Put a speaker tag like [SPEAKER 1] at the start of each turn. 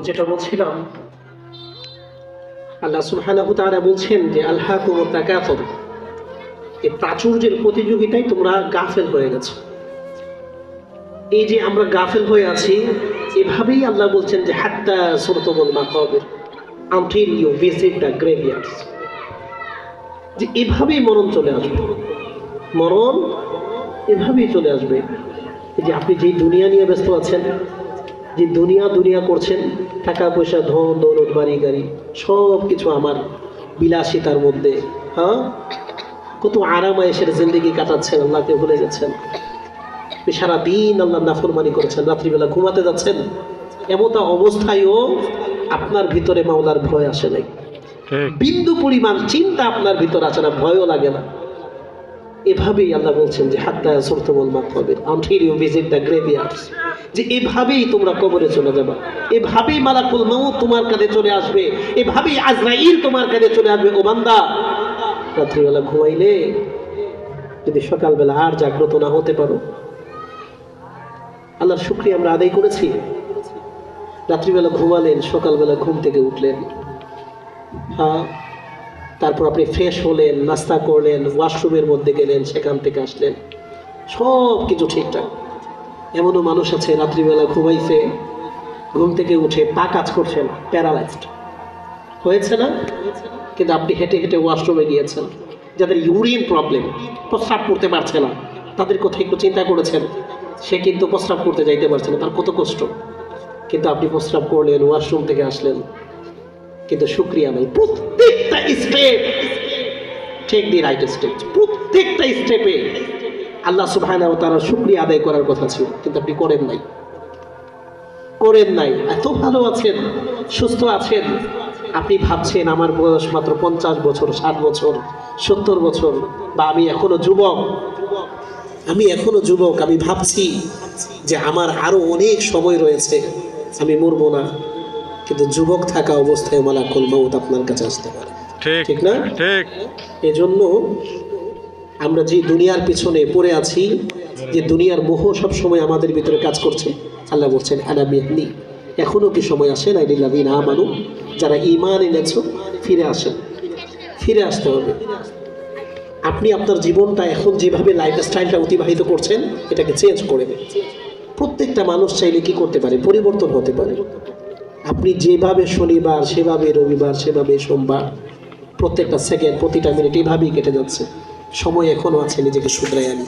[SPEAKER 1] যেটা বলছিলাম, আল্লাহ সুবহানাহু তাআলা বলছেন যে এই প্রাচুর্যের প্রতিযোগিতায় তোমরা গাফেল হয়ে গেছো। এই যে আমরা গাফেল হয়ে আছি, এভাবেই আল্লাহ বলছেন যে, হাত্তা সুরতবল মাকাবির আনটিল ইউ ভিজিট গ্রেভিয়ার্ডস যে এভাবেই মরণ চলে আসবে। মরণ এভাবেই চলে আসবে। যে আপনি যেই দুনিয়া নিয়ে ব্যস্ত আছেন যে দুনিয়া দুনিয়া করছেন টাকা পয়সা ধন দৌলত বাড়ি গাড়ি সব কিছু আমার বিলাসিতার মধ্যে। হ্যাঁ? কত আরাম আয়েসের জিন্দগি কাটাচ্ছেন আল্লাহকে ভুলে যাচ্ছেন। আপনি সারাদিন আল্লাহ নাফরমানি করেছেন রাত্রিবেলা ঘুমাতে যাচ্ছেন। এমতা অবস্থায়ও আপনার ভিতরে মাওলার ভয় আসে নাই। বিন্দু পরিমাণ চিন্তা আপনার ভিতর আছে না ভয়ও লাগে না। এভাবেই আল্লাহ বলছেন যে হাত্তা সুরতমল মাকবের until you visit the graveyards যে এভাবেই তোমরা কবরে চলে যাবা। এভাবেই মালাকুল মাউত তোমার কাছে চলে আসবে। এভাবেই আজরাইল তোমার কাছে চলে আসবে। ও বান্দা, রাত্রিবেলা ঘুমাইলে যদি সকালবেলা আর জাগ্রত না হতে পারো, আল্লাহর শুক্রিয়া আমরা আদায় করেছি। রাত্রিবেলা ঘুমালেন, সকালবেলা ঘুম থেকে উঠলেন। হ্যাঁ তারপর আপনি ফ্রেশ হলেন, নাস্তা করলেন ওয়াশরুমের মধ্যে গেলেন, সেখান থেকে আসলেন। সব কিছু ঠিকঠাক। এমনও মানুষ আছে, রাত্রিবেলা ঘুমাইছে, ঘুম থেকে উঠে পা কাজ করছে না প্যারালাইজড হয়েছে না? কিন্তু আপনি হেঁটে হেঁটে ওয়াশরুমে গিয়েছেন, যাদের ইউরিন প্রবলেম প্রস্রাব করতে পারছে না, তাদের কথা একটু চিন্তা করেছেন, সে কিন্তু প্রস্রাব করতে যাইতে পারছে না, তার কত কষ্ট। কিন্তু আপনি প্রস্রাব করলেন ওয়াশরুম থেকে আসলেন, কিন্তু শুক্রিয়া নাই, প্রত্যেকটা step take the right step প্রত্যেকটা স্টেপে আল্লাহ সুবহানাহু ওয়া তাআলা শুকরিয়া আদায় করার কথা ছিল কিন্তু আপনি করেন নাই। করেন নাই। এত ভালো আছেন সুস্থ আছেন। আপনি ভাবছেন আমার বয়স মাত্র পঞ্চাশ বছর ষাট বছর সত্তর বছর বা আমি এখনও যুবক? আমি এখনও যুবক আমি ভাবছি যে আমার আরও অনেক সময় রয়েছে আমি মরবো না। কিন্তু যুবক থাকা অবস্থায় মালাকুল মাউত আপনার কাছে আসতে পারে।
[SPEAKER 2] ঠিক
[SPEAKER 1] ঠিক না?
[SPEAKER 2] ঠিক।
[SPEAKER 1] এজন্য আমরা যে দুনিয়ার পিছনে পড়ে আছি, যে দুনিয়ার মোহ সব সময় আমাদের ভিতরে কাজ করছে। আল্লাহ বলছেন আলামিয়াতনি এখনও কি সময় আসে না ইল্লাযিনা আমানু, যারা ঈমান এনেছো, ফিরে আসেন। ফিরে আসতে হবে। আপনি আপনার জীবনটা এখন যেভাবে লাইফস্টাইলটা অতিবাহিত করছেন, এটাকে চেঞ্জ করে দিন। প্রত্যেকটা মানুষ চাইলে কি করতে পারে? পরিবর্তন হতে পারে। আপনি যেভাবে শনিবার, সেভাবে রবিবার, সেভাবে সোমবার, প্রত্যেকটা সেকেন্ড প্রতিটা মিনিট এইভাবেই কেটে যাচ্ছে। সময় এখনও আছে নিজেকে শুধরাই আনি